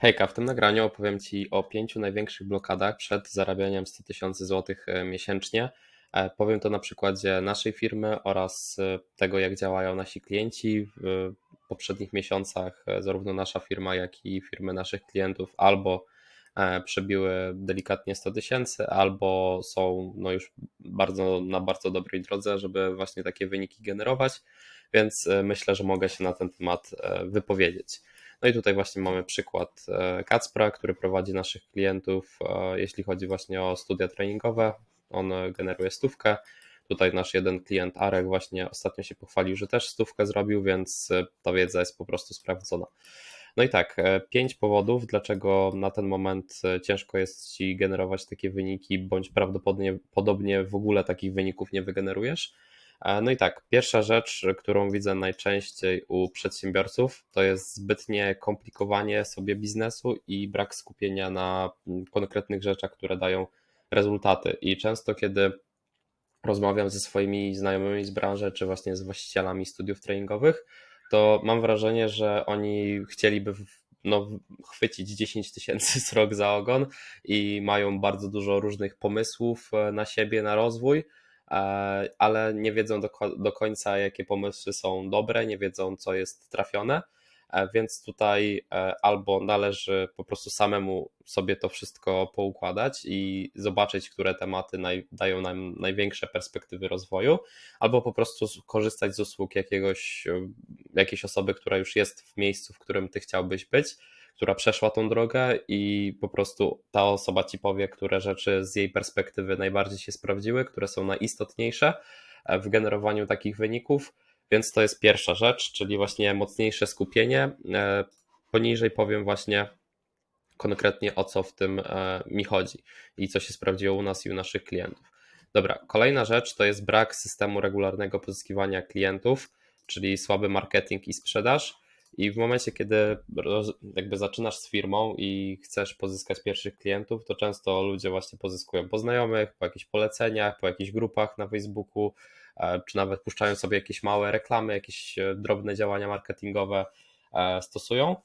Hejka, w tym nagraniu opowiem Ci o pięciu największych blokadach przed zarabianiem 100 tysięcy złotych e, miesięcznie. E, powiem to na przykładzie naszej firmy oraz e, tego, jak działają nasi klienci. W poprzednich miesiącach zarówno nasza firma, jak i firmy naszych klientów albo przebiły delikatnie 100 tysięcy, albo są no już bardzo, na bardzo dobrej drodze, żeby właśnie takie wyniki generować, więc myślę, że mogę się na ten temat wypowiedzieć. No i tutaj właśnie mamy przykład e, Kacpra, który prowadzi naszych klientów, e, jeśli chodzi właśnie o studia treningowe. On generuje stówkę. Tutaj nasz jeden klient Arek właśnie ostatnio się pochwalił, że też stówkę zrobił, więc e, ta wiedza jest po prostu sprawdzona. No i tak, pięć powodów, dlaczego na ten moment ciężko jest ci generować takie wyniki, bądź prawdopodobnie w ogóle takich wyników nie wygenerujesz. E, no i tak, pierwsza rzecz, którą widzę najczęściej u przedsiębiorców, to jest zbytnie komplikowanie sobie biznesu i brak skupienia na konkretnych rzeczach, które dają rezultaty. I często, kiedy rozmawiam ze swoimi znajomymi z branży, czy właśnie z właścicielami studiów treningowych, to mam wrażenie, że oni chcieliby no, chwycić 10 tysięcy z rok za ogon i mają bardzo dużo różnych pomysłów e, na siebie, na rozwój E, ale nie wiedzą do, do końca, jakie pomysły są dobre, nie wiedzą, co jest trafione. E, więc tutaj e, albo należy po prostu samemu sobie to wszystko poukładać i zobaczyć, które tematy naj, dają nam największe perspektywy rozwoju, albo po prostu korzystać z usług jakiegoś, jakiejś osoby, która już jest w miejscu, w którym ty chciałbyś być która przeszła tą drogę i po prostu ta osoba ci powie, które rzeczy z jej perspektywy najbardziej się sprawdziły, które są najistotniejsze e, w generowaniu takich wyników. Więc to jest pierwsza rzecz, czyli właśnie mocniejsze skupienie. E, poniżej powiem właśnie konkretnie o co w tym e, mi chodzi i co się sprawdziło u nas i u naszych klientów. Dobra, kolejna rzecz to jest brak systemu regularnego pozyskiwania klientów, czyli słaby marketing i sprzedaż. I w momencie, kiedy jakby zaczynasz z firmą i chcesz pozyskać pierwszych klientów, to często ludzie właśnie pozyskują po znajomych, po jakichś poleceniach, po jakichś grupach na Facebooku, e, czy nawet puszczają sobie jakieś małe reklamy, jakieś e, drobne działania marketingowe e, stosują.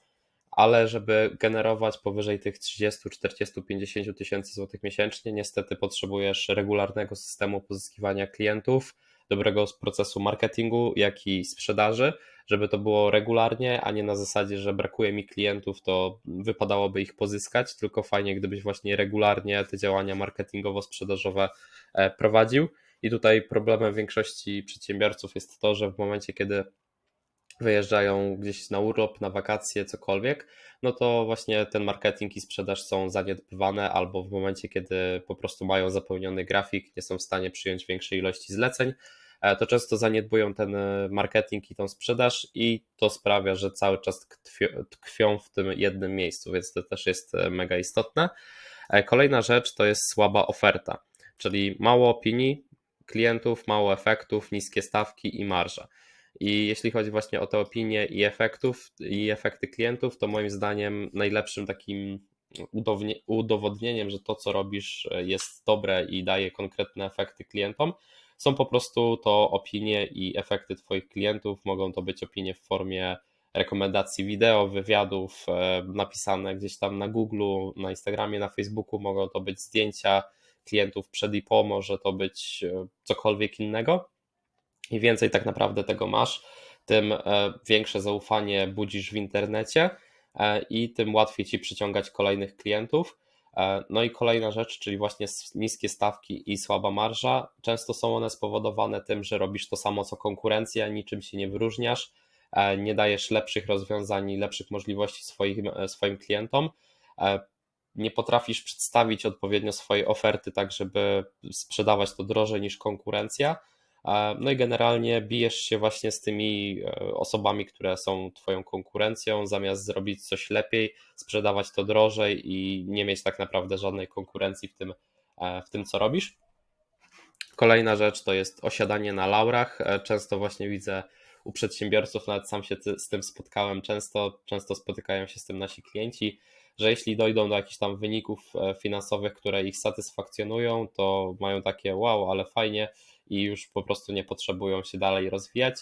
Ale żeby generować powyżej tych 30, 40, 50 tysięcy złotych miesięcznie, niestety potrzebujesz regularnego systemu pozyskiwania klientów, dobrego procesu marketingu, jak i sprzedaży, żeby to było regularnie, a nie na zasadzie, że brakuje mi klientów, to wypadałoby ich pozyskać, tylko fajnie, gdybyś właśnie regularnie te działania marketingowo-sprzedażowe e, prowadził. I tutaj problemem większości przedsiębiorców jest to, że w momencie, kiedy wyjeżdżają gdzieś na urlop, na wakacje, cokolwiek, no to właśnie ten marketing i sprzedaż są zaniedbywane, albo w momencie, kiedy po prostu mają zapełniony grafik, nie są w stanie przyjąć większej ilości zleceń, to często zaniedbują ten e, marketing i tą sprzedaż i to sprawia, że cały czas tkwią w tym jednym miejscu, więc to też jest e, mega istotne. Kolejna rzecz to jest słaba oferta, czyli mało opinii klientów, mało efektów, niskie stawki i marża. I jeśli chodzi właśnie o te opinie i efektów i efekty klientów, to moim zdaniem najlepszym takim udowodnieniem, że to co robisz jest dobre i daje konkretne efekty klientom, są po prostu to opinie i efekty Twoich klientów. Mogą to być opinie w formie rekomendacji wideo, wywiadów e, napisane gdzieś tam na Google, na Instagramie, na Facebooku. Mogą to być zdjęcia klientów przed i po, może to być e, cokolwiek innego. I więcej tak naprawdę tego masz, tym e, większe zaufanie budzisz w internecie i tym łatwiej ci przyciągać kolejnych klientów. E, no i kolejna rzecz, czyli właśnie niskie stawki i słaba marża. Często są one spowodowane tym, że robisz to samo co konkurencja, niczym się nie wyróżniasz, e, nie dajesz lepszych rozwiązań i lepszych możliwości swoim, e, swoim klientom. Nie potrafisz przedstawić odpowiednio swojej oferty, tak żeby sprzedawać to drożej niż konkurencja no i generalnie bijesz się właśnie z tymi e, osobami, które są Twoją konkurencją, zamiast zrobić coś lepiej, sprzedawać to drożej i nie mieć tak naprawdę żadnej konkurencji w tym, e, w tym co robisz. Kolejna rzecz to jest osiadanie na laurach. E, często właśnie widzę u przedsiębiorców, nawet sam się z tym spotkałem, często, często spotykają się z tym nasi klienci, że jeśli dojdą do jakichś tam wyników finansowych, które ich satysfakcjonują, to mają takie wow, ale fajnie, i już po prostu nie potrzebują się dalej rozwijać.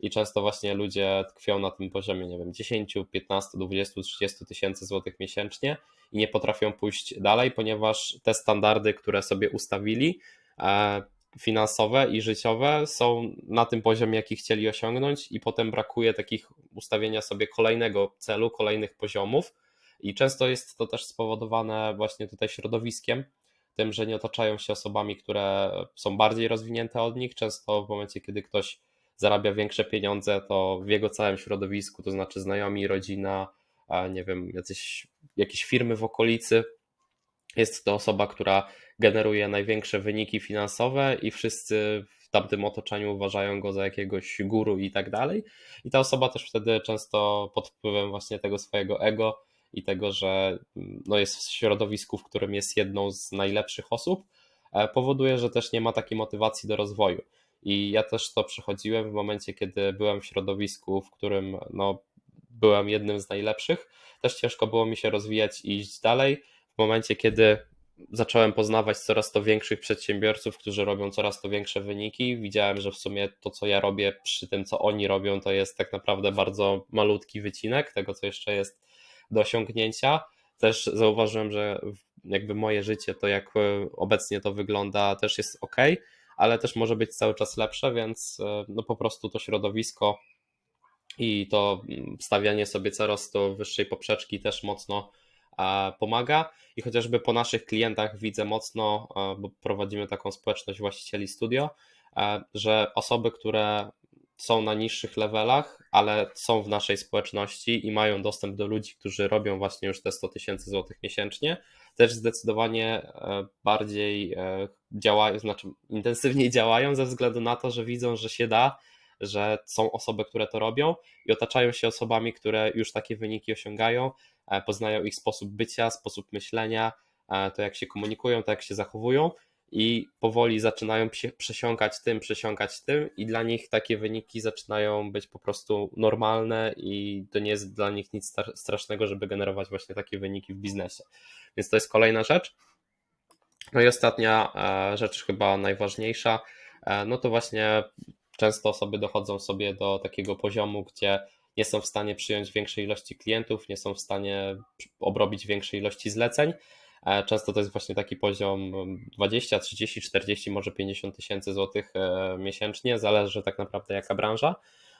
i często właśnie ludzie tkwią na tym poziomie, nie wiem, 10, 15, 20, 30 tysięcy złotych miesięcznie i nie potrafią pójść dalej, ponieważ te standardy, które sobie ustawili, e, finansowe i życiowe są na tym poziomie, jaki chcieli osiągnąć, i potem brakuje takich ustawienia sobie kolejnego celu, kolejnych poziomów. I często jest to też spowodowane właśnie tutaj środowiskiem, tym, że nie otaczają się osobami, które są bardziej rozwinięte od nich. Często w momencie, kiedy ktoś zarabia większe pieniądze, to w jego całym środowisku, to znaczy znajomi, rodzina, nie wiem, jacyś, jakieś firmy w okolicy, jest to osoba, która generuje największe wyniki finansowe i wszyscy w tamtym otoczeniu uważają go za jakiegoś guru i tak dalej. I ta osoba też wtedy często pod wpływem właśnie tego swojego ego i tego, że no jest w środowisku, w którym jest jedną z najlepszych osób, e, powoduje, że też nie ma takiej motywacji do rozwoju. I ja też to przechodziłem w momencie, kiedy byłem w środowisku, w którym no, byłem jednym z najlepszych. Też ciężko było mi się rozwijać i iść dalej. W momencie, kiedy zacząłem poznawać coraz to większych przedsiębiorców, którzy robią coraz to większe wyniki. Widziałem, że w sumie to, co ja robię przy tym, co oni robią, to jest tak naprawdę bardzo malutki wycinek tego, co jeszcze jest do osiągnięcia. Też zauważyłem, że jakby moje życie, to jak obecnie to wygląda, też jest ok, ale też może być cały czas lepsze, więc e, no po prostu to środowisko i to mm, stawianie sobie coraz to wyższej poprzeczki też mocno pomaga i chociażby po naszych klientach widzę mocno, bo prowadzimy taką społeczność właścicieli studio, że osoby, które są na niższych levelach, ale są w naszej społeczności i mają dostęp do ludzi, którzy robią właśnie już te 100 tysięcy złotych miesięcznie, też zdecydowanie e, bardziej e, działają, znaczy intensywniej działają ze względu na to, że widzą, że się da, że są osoby, które to robią i otaczają się osobami, które już takie wyniki osiągają, e, poznają ich sposób bycia, sposób myślenia, to jak się komunikują, to jak się zachowują i powoli zaczynają przesiąkać tym, przesiąkać tym i dla nich takie wyniki zaczynają być po prostu normalne i to nie jest dla nich nic strasznego, żeby generować właśnie takie wyniki w biznesie. Więc to jest kolejna rzecz. No i ostatnia e, rzecz, chyba najważniejsza, e, no to właśnie często osoby dochodzą sobie do takiego poziomu, gdzie nie są w stanie przyjąć większej ilości klientów, nie są w stanie obrobić większej ilości zleceń, często to jest właśnie taki poziom 20, 30, 40, może 50 tysięcy złotych e, miesięcznie, zależy tak naprawdę jaka branża.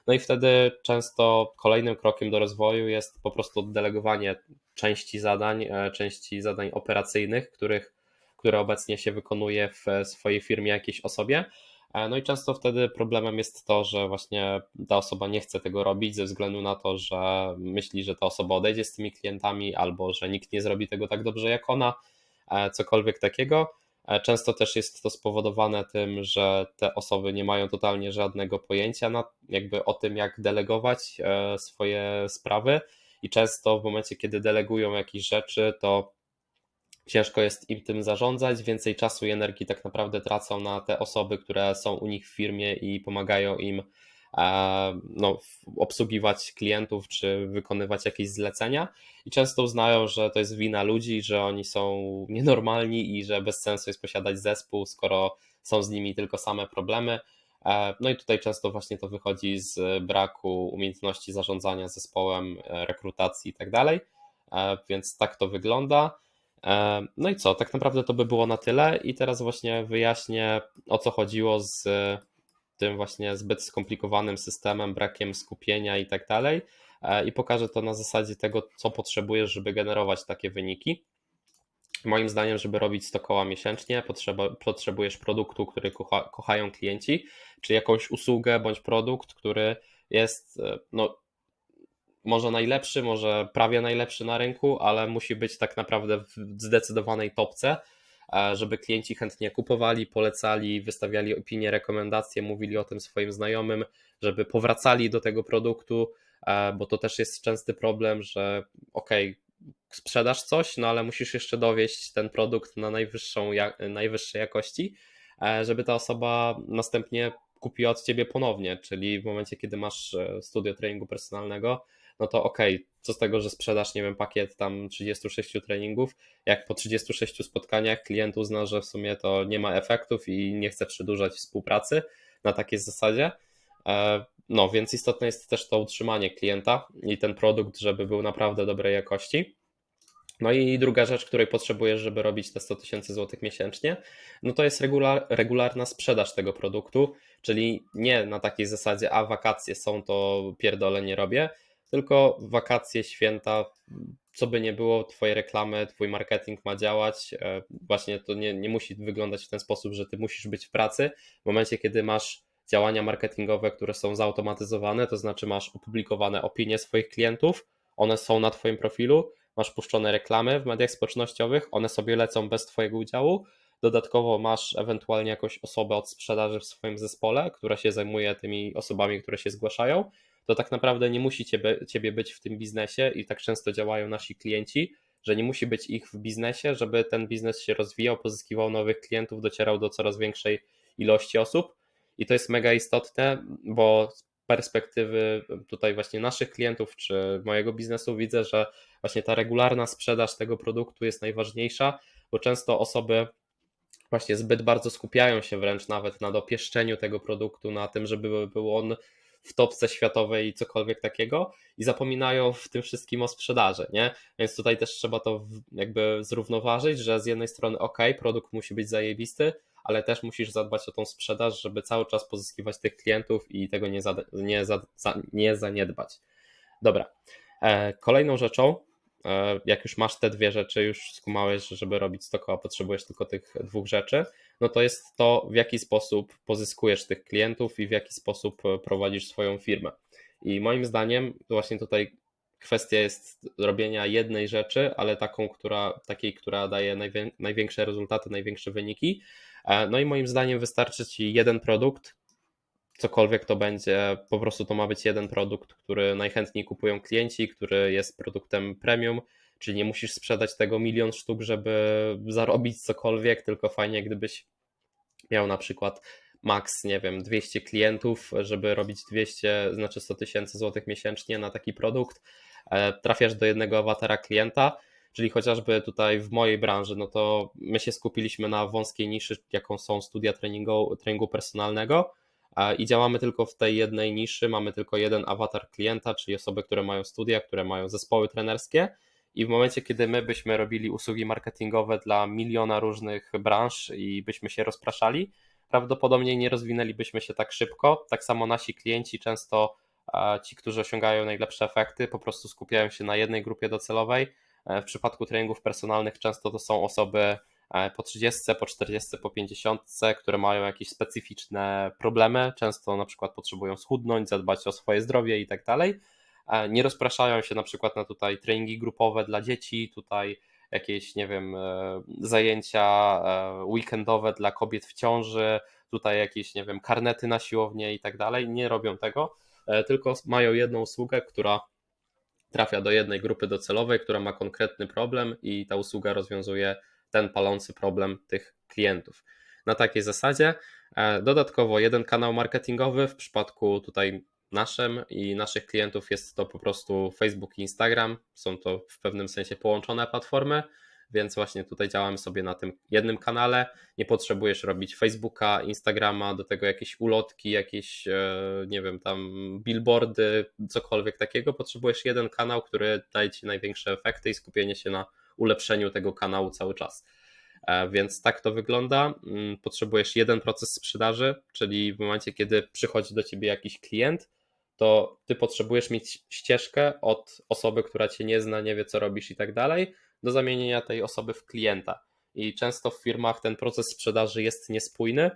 No i wtedy często kolejnym krokiem do rozwoju jest po prostu oddelegowanie części zadań, e, części zadań operacyjnych, których, które obecnie się wykonuje w swojej firmie jakiejś osobie, E, no i często wtedy problemem jest to, że właśnie ta osoba nie chce tego robić ze względu na to, że myśli, że ta osoba odejdzie z tymi klientami albo że nikt nie zrobi tego tak dobrze jak ona, e, cokolwiek takiego. E, często też jest to spowodowane tym, że te osoby nie mają totalnie żadnego pojęcia na, jakby o tym, jak delegować swoje sprawy i często w momencie, kiedy delegują jakieś rzeczy, to ciężko jest im tym zarządzać, więcej czasu i energii tak naprawdę tracą na te osoby, które są u nich w firmie i pomagają im e, no, obsługiwać klientów czy wykonywać jakieś zlecenia i często uznają, że to jest wina ludzi, że oni są nienormalni i że bez sensu jest posiadać zespół, skoro są z nimi tylko same problemy. E, no i tutaj często właśnie to wychodzi z braku umiejętności zarządzania zespołem, e, rekrutacji i tak więc tak to wygląda. E, no i co, tak naprawdę to by było na tyle i teraz właśnie wyjaśnię o co chodziło z tym właśnie zbyt skomplikowanym systemem, brakiem skupienia i tak dalej e, i pokażę to na zasadzie tego, co potrzebujesz, żeby generować takie wyniki. Moim zdaniem, żeby robić 100 koła miesięcznie, potrzeba, potrzebujesz produktu, który kocha, kochają klienci, czy jakąś usługę bądź produkt, który jest e, no, może najlepszy, może prawie najlepszy na rynku, ale musi być tak naprawdę w zdecydowanej topce, e, żeby klienci chętnie kupowali, polecali, wystawiali opinie, rekomendacje, mówili o tym swoim znajomym, żeby powracali do tego produktu, e, bo to też jest częsty problem, że ok, sprzedasz coś, no ale musisz jeszcze dowieść ten produkt na najwyższą, najwyższej jakości, e, żeby ta osoba następnie kupiła od ciebie ponownie, czyli w momencie, kiedy masz studio treningu personalnego, no to okej, okay, co z tego, że sprzedasz, nie wiem, pakiet tam 36 treningów, jak po 36 spotkaniach klient uzna, że w sumie to nie ma efektów i nie chce przedłużać współpracy na takiej zasadzie. E, no, więc istotne jest też to utrzymanie klienta i ten produkt, żeby był naprawdę dobrej jakości. No i druga rzecz, której potrzebujesz, żeby robić te 100 tysięcy złotych miesięcznie, no to jest regular, regularna sprzedaż tego produktu, czyli nie na takiej zasadzie, a wakacje są, to pierdolę nie robię, tylko wakacje, święta, co by nie było, twoje reklamy, twój marketing ma działać. E, właśnie to nie, nie musi wyglądać w ten sposób, że ty musisz być w pracy. W momencie, kiedy masz działania marketingowe, które są zautomatyzowane, to znaczy masz opublikowane opinie swoich klientów, one są na twoim profilu, masz puszczone reklamy w mediach społecznościowych, one sobie lecą bez twojego udziału. Dodatkowo masz ewentualnie jakąś osobę od sprzedaży w swoim zespole, która się zajmuje tymi osobami, które się zgłaszają to tak naprawdę nie musi ciebie, ciebie być w tym biznesie i tak często działają nasi klienci, że nie musi być ich w biznesie, żeby ten biznes się rozwijał, pozyskiwał nowych klientów, docierał do coraz większej ilości osób. I to jest mega istotne, bo z perspektywy tutaj właśnie naszych klientów czy mojego biznesu widzę, że właśnie ta regularna sprzedaż tego produktu jest najważniejsza, bo często osoby właśnie zbyt bardzo skupiają się wręcz nawet na dopieszczeniu tego produktu, na tym, żeby był on w topce światowej i cokolwiek takiego i zapominają w tym wszystkim o sprzedaży, nie? Więc tutaj też trzeba to jakby zrównoważyć, że z jednej strony ok, produkt musi być zajebisty, ale też musisz zadbać o tą sprzedaż, żeby cały czas pozyskiwać tych klientów i tego nie, za, nie, za, nie zaniedbać. Dobra. E, kolejną rzeczą, e, jak już masz te dwie rzeczy, już skumałeś, żeby robić stokoła, potrzebujesz tylko tych dwóch rzeczy, no to jest to, w jaki sposób pozyskujesz tych klientów i w jaki sposób e, prowadzisz swoją firmę. I moim zdaniem właśnie tutaj kwestia jest robienia jednej rzeczy, ale taką, która, takiej, która daje największe rezultaty, największe wyniki. E, no i moim zdaniem wystarczy Ci jeden produkt, cokolwiek to będzie, po prostu to ma być jeden produkt, który najchętniej kupują klienci, który jest produktem premium, Czyli nie musisz sprzedać tego milion sztuk, żeby zarobić cokolwiek, tylko fajnie, gdybyś miał na przykład max, nie wiem, 200 klientów, żeby robić 200, znaczy 100 tysięcy złotych miesięcznie na taki produkt. E, trafiasz do jednego awatara klienta, czyli chociażby tutaj w mojej branży, no to my się skupiliśmy na wąskiej niszy, jaką są studia treningu, treningu personalnego i działamy tylko w tej jednej niszy, mamy tylko jeden awatar klienta, czyli osoby, które mają studia, które mają zespoły trenerskie i w momencie, kiedy my byśmy robili usługi marketingowe dla miliona różnych branż i byśmy się rozpraszali, prawdopodobnie nie rozwinęlibyśmy się tak szybko. Tak samo nasi klienci często, ci, którzy osiągają najlepsze efekty, po prostu skupiają się na jednej grupie docelowej. E, w przypadku treningów personalnych często to są osoby e, po 30, po 40, po 50, które mają jakieś specyficzne problemy, często na przykład potrzebują schudnąć, zadbać o swoje zdrowie i tak dalej nie rozpraszają się na przykład na tutaj treningi grupowe dla dzieci, tutaj jakieś, nie wiem, e, zajęcia e, weekendowe dla kobiet w ciąży, tutaj jakieś, nie wiem, karnety na siłownię i tak dalej. Nie robią tego, e, tylko mają jedną usługę, która trafia do jednej grupy docelowej, która ma konkretny problem i ta usługa rozwiązuje ten palący problem tych klientów. Na takiej zasadzie dodatkowo jeden kanał marketingowy w przypadku tutaj naszym i naszych klientów jest to po prostu Facebook i Instagram. Są to w pewnym sensie połączone platformy, więc właśnie tutaj działamy sobie na tym jednym kanale. Nie potrzebujesz robić Facebooka, Instagrama, do tego jakieś ulotki, jakieś, e, nie wiem, tam billboardy, cokolwiek takiego. Potrzebujesz jeden kanał, który daje ci największe efekty i skupienie się na ulepszeniu tego kanału cały czas. E, więc tak to wygląda. Mm, potrzebujesz jeden proces sprzedaży, czyli w momencie, kiedy przychodzi do ciebie jakiś klient, to ty potrzebujesz mieć ścieżkę od osoby, która cię nie zna, nie wie co robisz i tak dalej, do zamienienia tej osoby w klienta. I często w firmach ten proces sprzedaży jest niespójny.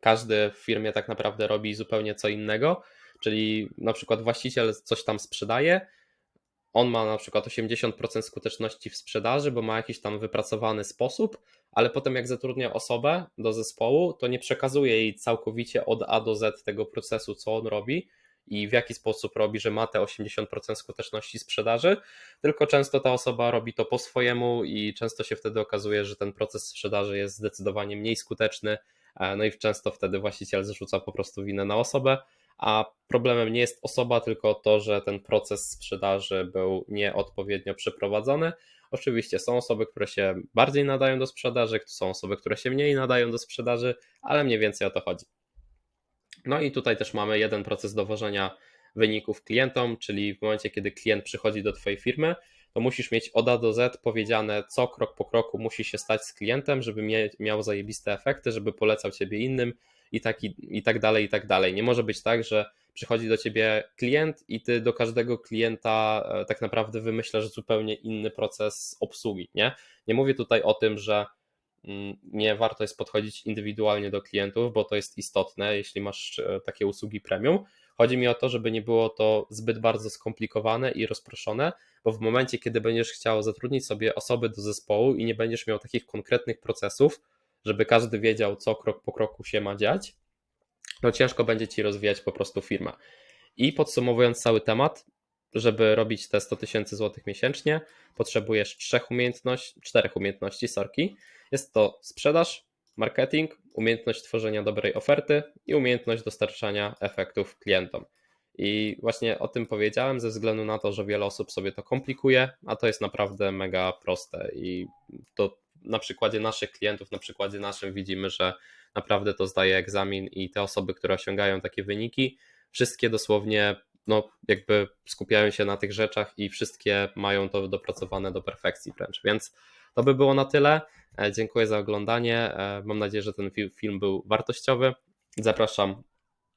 Każdy w firmie tak naprawdę robi zupełnie co innego, czyli na przykład właściciel coś tam sprzedaje, on ma na przykład 80% skuteczności w sprzedaży, bo ma jakiś tam wypracowany sposób, ale potem jak zatrudnia osobę do zespołu, to nie przekazuje jej całkowicie od A do Z tego procesu, co on robi, i w jaki sposób robi, że ma te 80% skuteczności sprzedaży, tylko często ta osoba robi to po swojemu i często się wtedy okazuje, że ten proces sprzedaży jest zdecydowanie mniej skuteczny, e, no i często wtedy właściciel zrzuca po prostu winę na osobę, a problemem nie jest osoba, tylko to, że ten proces sprzedaży był nieodpowiednio przeprowadzony. Oczywiście są osoby, które się bardziej nadają do sprzedaży, są osoby, które się mniej nadają do sprzedaży, ale mniej więcej o to chodzi. No i tutaj też mamy jeden proces dowożenia wyników klientom, czyli w momencie, kiedy klient przychodzi do Twojej firmy, to musisz mieć od A do Z powiedziane, co krok po kroku musi się stać z klientem, żeby miał zajebiste efekty, żeby polecał Ciebie innym i tak, i, i tak dalej, i tak dalej. Nie może być tak, że przychodzi do Ciebie klient i Ty do każdego klienta e, tak naprawdę wymyślasz zupełnie inny proces obsługi, nie? Nie mówię tutaj o tym, że nie warto jest podchodzić indywidualnie do klientów, bo to jest istotne, jeśli masz e, takie usługi premium, Chodzi mi o to, żeby nie było to zbyt bardzo skomplikowane i rozproszone, bo w momencie, kiedy będziesz chciał zatrudnić sobie osoby do zespołu i nie będziesz miał takich konkretnych procesów, żeby każdy wiedział, co krok po kroku się ma dziać, no ciężko będzie ci rozwijać po prostu firmę. I podsumowując cały temat, żeby robić te 100 tysięcy złotych miesięcznie, potrzebujesz trzech umiejętności, czterech umiejętności, sorki. Jest to sprzedaż, marketing, umiejętność tworzenia dobrej oferty i umiejętność dostarczania efektów klientom. I właśnie o tym powiedziałem ze względu na to, że wiele osób sobie to komplikuje, a to jest naprawdę mega proste. I to na przykładzie naszych klientów, na przykładzie naszym widzimy, że naprawdę to zdaje egzamin i te osoby, które osiągają takie wyniki, wszystkie dosłownie no, jakby skupiają się na tych rzeczach i wszystkie mają to dopracowane do perfekcji wręcz. Więc to by było na tyle. E, dziękuję za oglądanie. E, mam nadzieję, że ten film był wartościowy. Zapraszam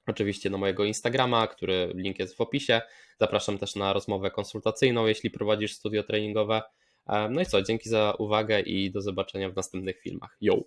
oczywiście na mojego Instagrama, który link jest w opisie. Zapraszam też na rozmowę konsultacyjną, jeśli prowadzisz studio treningowe. E, no i co, dzięki za uwagę i do zobaczenia w następnych filmach. Yo!